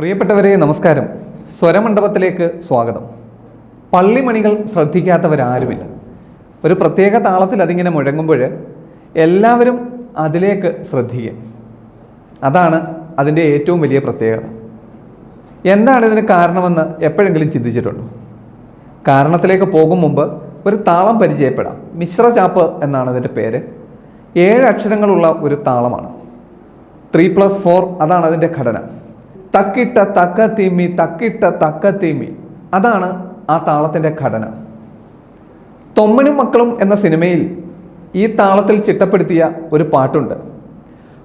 പ്രിയപ്പെട്ടവരെ നമസ്കാരം. സ്വരമണ്ഡപത്തിലേക്ക് സ്വാഗതം. പള്ളിമണികൾ ശ്രദ്ധിക്കാത്തവരാരുമില്ല. ഒരു പ്രത്യേക താളത്തിൽ അതിങ്ങനെ മുഴങ്ങുമ്പോൾ എല്ലാവരും അതിലേക്ക് ശ്രദ്ധിക്കുക അതാണ് അതിന്റെ ഏറ്റവും വലിയ പ്രത്യേകത. എന്താണ് ഇതിന് കാരണമെന്ന് എപ്പോഴെങ്കിലും ചിന്തിച്ചിട്ടുണ്ടോ? കാരണത്തിലേക്ക് പോകും മുമ്പ് ഒരു താളം പരിചയപ്പെടാം. മിശ്രചാപ്പ് എന്നാണ് അതിന്റെ പേര്. ഏഴ് അക്ഷരങ്ങളുള്ള ഒരു താളമാണ്. ത്രീ പ്ലസ് ഫോർ അതാണ് അതിന്റെ ഘടന. തക്കിട്ട തക്ക തീമി തക്കിട്ട തക്ക തീമി. അതാണ് ആ താളത്തിന്റെ ഘടന. തൊമ്മനും മക്കളും എന്ന സിനിമയിൽ ഈ താളത്തിൽ ചിട്ടപ്പെടുത്തിയ ഒരു പാട്ടുണ്ട്.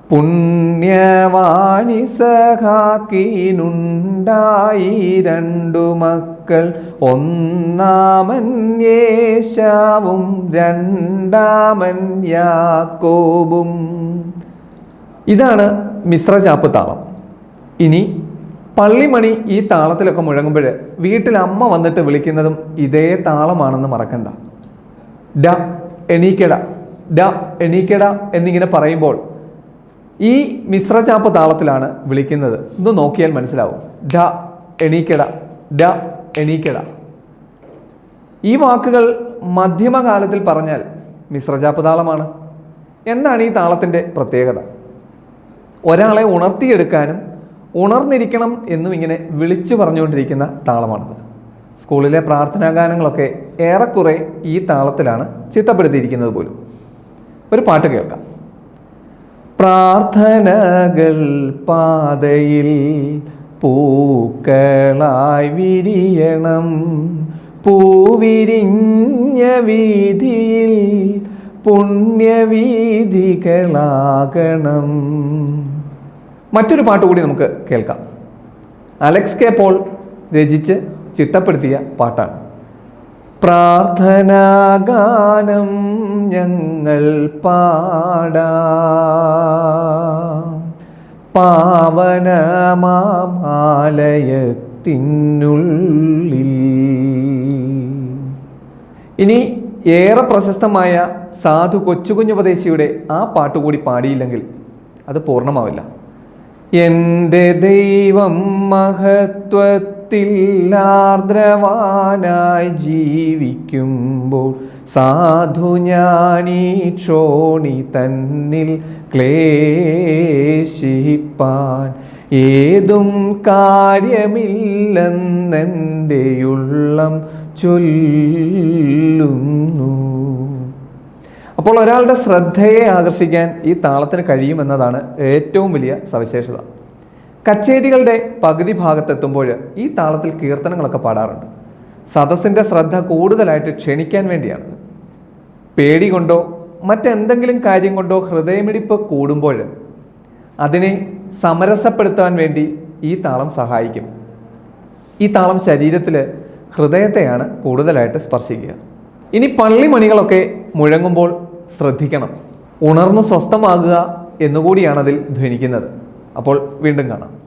പുണ്യവാണി സഹാക്കീനുണ്ടായി രണ്ടു മക്കൾ ഒന്നാമൻ യേശാവും രണ്ടാമൻ യാക്കോബും. ഇതാണ് മിശ്രചാപ്പ് താളം. ഇനി പള്ളിമണി ഈ താളത്തിലൊക്കെ മുഴങ്ങുമ്പോൾ വീട്ടിൽ അമ്മ വന്നിട്ട് വിളിക്കുന്നതും ഇതേ താളമാണെന്ന് മറക്കണ്ട. ഡ എണീക്കട. ഡ എണീക്കട എന്നിങ്ങനെ പറയുമ്പോൾ ഈ മിശ്രചാപ്പ് താളത്തിലാണ് വിളിക്കുന്നത്. ഇത് നോക്കിയാൽ മനസ്സിലാവും. ഡ എണീക്കട. ഡ എണീക്കട. ഈ വാക്കുകൾ മധ്യമകാലത്തിൽ പറഞ്ഞാൽ മിശ്രചാപ്പ് താളമാണ്. എന്താണ് ഈ താളത്തിന്റെ പ്രത്യേകത. ഒരാളെ ഉണർത്തിയെടുക്കാനും ഉണർന്നിരിക്കണം എന്നും ഇങ്ങനെ വിളിച്ചു പറഞ്ഞുകൊണ്ടിരിക്കുന്ന താളമാണത്. സ്കൂളിലെ പ്രാർത്ഥനാ ഗാനങ്ങളൊക്കെ ഏറെക്കുറെ ഈ താളത്തിലാണ് ചിട്ടപ്പെടുത്തിയിരിക്കുന്നത് പോലും. ഒരു പാട്ട് കേൾക്കാം. പ്രാർത്ഥനകൾ പാതയിൽ പൂക്കളായി വിരിയണം. പൂവിരിഞ്ഞ വീതിയിൽ പുണ്യവീതികളാകണം മറ്റൊരു പാട്ട് കൂടി നമുക്ക് കേൾക്കാം. അലക്സ് കെ പോൾ രചിച്ച് ചിട്ടപ്പെടുത്തിയ പാട്ടാണ്. പ്രാർത്ഥനാഗാനം ഞങ്ങൾ പാടാം. പാവനമാലയത്തിനുള്ളിൽ ഇനി ഏറെ പ്രശസ്തമായ സാധു കൊച്ചുകുഞ്ഞുപദേശിയുടെ ആ പാട്ടുകൂടി പാടിയില്ലെങ്കിൽ അത് പൂർണമാവില്ല. എന്റെ ദൈവം മഹത്വത്തിൽ ആർദ്രവാനായി ജീവിക്കുമ്പോൾ സാധു ഞാനീ ക്ഷോണി തന്നിൽ ക്ലേശിപ്പാൻ. ഏതും കാര്യമില്ലെന്നെന്റെയുള്ളം ചൊല്ലുന്നു. അപ്പോൾ ഒരാളുടെ ശ്രദ്ധയെ ആകർഷിക്കാൻ ഈ താളത്തിന് കഴിയുമെന്നതാണ് ഏറ്റവും വലിയ സവിശേഷത. കച്ചേരികളുടെ പകുതി ഭാഗത്തെത്തുമ്പോൾ ഈ താളത്തിൽ കീർത്തനങ്ങളൊക്കെ പാടാറുണ്ട്. സദസ്സിന്റെ ശ്രദ്ധ കൂടുതലായിട്ട് ക്ഷണിക്കാൻ വേണ്ടിയാണ്. പേടി കൊണ്ടോ മറ്റെന്തെങ്കിലും കാര്യം കൊണ്ടോ ഹൃദയമിടിപ്പ് കൂടുമ്പോൾ അതിനെ സമരസപ്പെടുത്താൻ വേണ്ടി ഈ താളം സഹായിക്കും. ഈ താളം ശരീരത്തിൽ ഹൃദയത്തെയാണ് കൂടുതലായിട്ട് സ്പർശിക്കുക. ഇനി പള്ളിമണികളൊക്കെ മുഴങ്ങുമ്പോൾ ശ്രദ്ധിക്കണം. ഉണർന്നു സ്വസ്ഥമാകുക എന്നുകൂടിയാണതിൽ ധ്വനിക്കുന്നത്. അപ്പോൾ വീണ്ടും കാണാം.